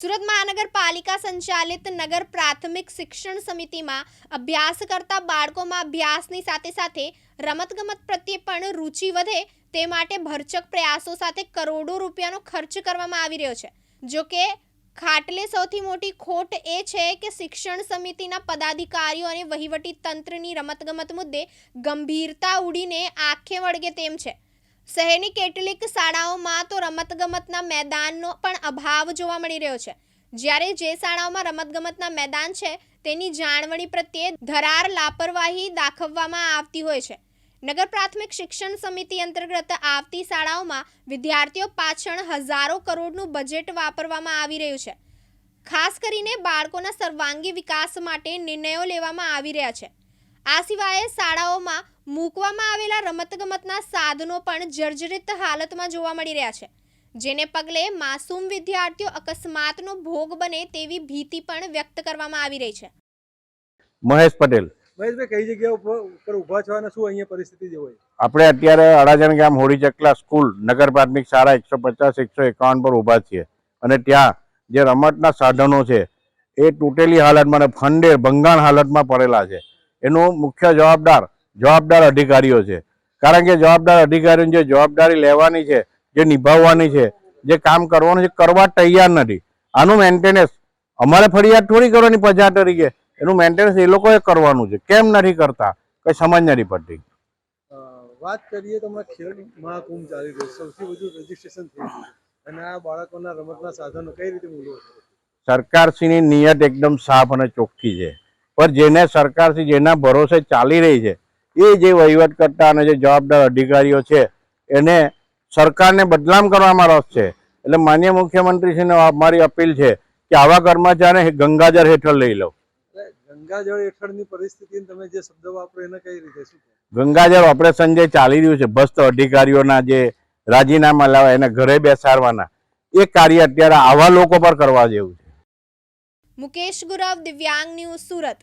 સુરત મહાનગરપાલિકા સંચાલિત નગર પ્રાથમિક શિક્ષણ સમિતિમાં અભ્યાસ કરતા બાળકોમાં અભ્યાસની સાથે સાથે રમતગમત પ્રત્યે પણ રુચિ વધે તે માટે ભરચક પ્રયાસો સાથે કરોડો રૂપિયાનો ખર્ચ કરવામાં આવી રહ્યો છે. જો કે, ખાટલે સૌથી મોટી ખોટ એ છે કે શિક્ષણ સમિતિના પદાધિકારીઓ અને વહીવટી તંત્રની રમતગમત મુદ્દે ગંભીરતા ઉડીને આંખે વળગે તેમ છે. શહેરની કેટલીક શાળાઓમાં તો રમતગમતના મેદાનનો પણ અભાવ જોવા મળી રહ્યો છે. જ્યારે જે શાળાઓમાં રમતગમતના મેદાન છે, તેની જાળવણી પ્રત્યે ધરાર લાપરવાહી દાખવવામાં આવતી હોય છે. નગર પ્રાથમિક શિક્ષણ સમિતિ અંતર્ગત આવતી શાળાઓમાં વિદ્યાર્થીઓ પાછળ હજારો કરોડનું બજેટ વાપરવામાં આવી રહ્યું છે. ખાસ કરીને બાળકોના સર્વાંગી વિકાસ માટે નિર્ણયો લેવામાં આવી રહ્યા છે. આ સિવાય શાળાઓમાં મૂકવામાં આવેલા રમતગમતના સાધનો પણ જર્જરિત હાલતમાં જોવા મળી રહ્યા છે. જેને પગલે માસૂમ વિદ્યાર્થીઓ અકસ્માતનો ભોગ બને તેવી ભીતિ પણ વ્યક્ત કરવામાં આવી રહી છે. મહેશ પટેલ. મહેશભાઈ કઈ જગ્યા ઉપર ઉપર ઊભા છો અને શું અહીંયા પરિસ્થિતિ જે હોય? આપણે અત્યારે અડાજણ ગામ હોળી ચકલા સ્કૂલ નગર પ્રાથમિક શાળા એકસો પચાસ એકસો એકાવન પર ઊભા છીએ. અને ત્યાં જે રમતના સાધનો છે એ તૂટેલી હાલતમાં અને ફંડે ભંગાણ હાલતમાં પડેલા છે. એનું મુખ્ય જવાબદાર જવાબદાર અધિકારીઓ છે. કારણ કે જવાબદાર અધિકારીઓની જે જવાબદારી લેવાની છે જે નિભાવવાની છે જે કામ કરવાનું છે કરવા તૈયાર નથી. આનું મેન્ટેનન્સ અમારે ફરિયાદ થોડી કરવાની પ્રજા તરીકે. એનું મેન્ટેનન્સ એ લોકોએ કરવાનું છે. કેમ નથી કરતા? કઈ સમજ નથી પડતી. વાત કરીએ તો હમણાં ખેલ મહાકુંભ ચાલી રહ્યો સૌથી વધુ રજીસ્ટ્રેશન થઈ અને આ બાળકોના રમતના સાધનો કઈ રીતે મૂલ્યો સરકારશ્રીની નિયત એકદમ સાફ અને ચોખ્ખી છે. પણ જેને સરકારથી જેના ભરોસે ચાલી રહી છે એ જે વહીવટ કરતા અને જે જવાબદાર અધિકારીઓ છે એને સરકારને બદનામ કરવામાં રસ છે. એટલે માન્ય મુખ્યમંત્રીશ્રીને મારી અપીલ છે કે આવા કર્મચારીને ગંગાજળ હેઠળ લઈ લો. ગંગાજળ હેઠળની પરિસ્થિતિ તમે જે શબ્દ વાપરો એને કઈ રીતે શું ગંગાજળ ઓપરેશન જે ચાલી રહ્યું છે ભ્રષ્ટ અધિકારીઓના જે રાજીનામા લાવવા એને ઘરે બેસાડવાના એ કાર્ય અત્યારે આવા લોકો પર કરવા જેવું છે. મુકેશ ગુરવ દિવ્યાંગ ન્યૂઝ સુરત.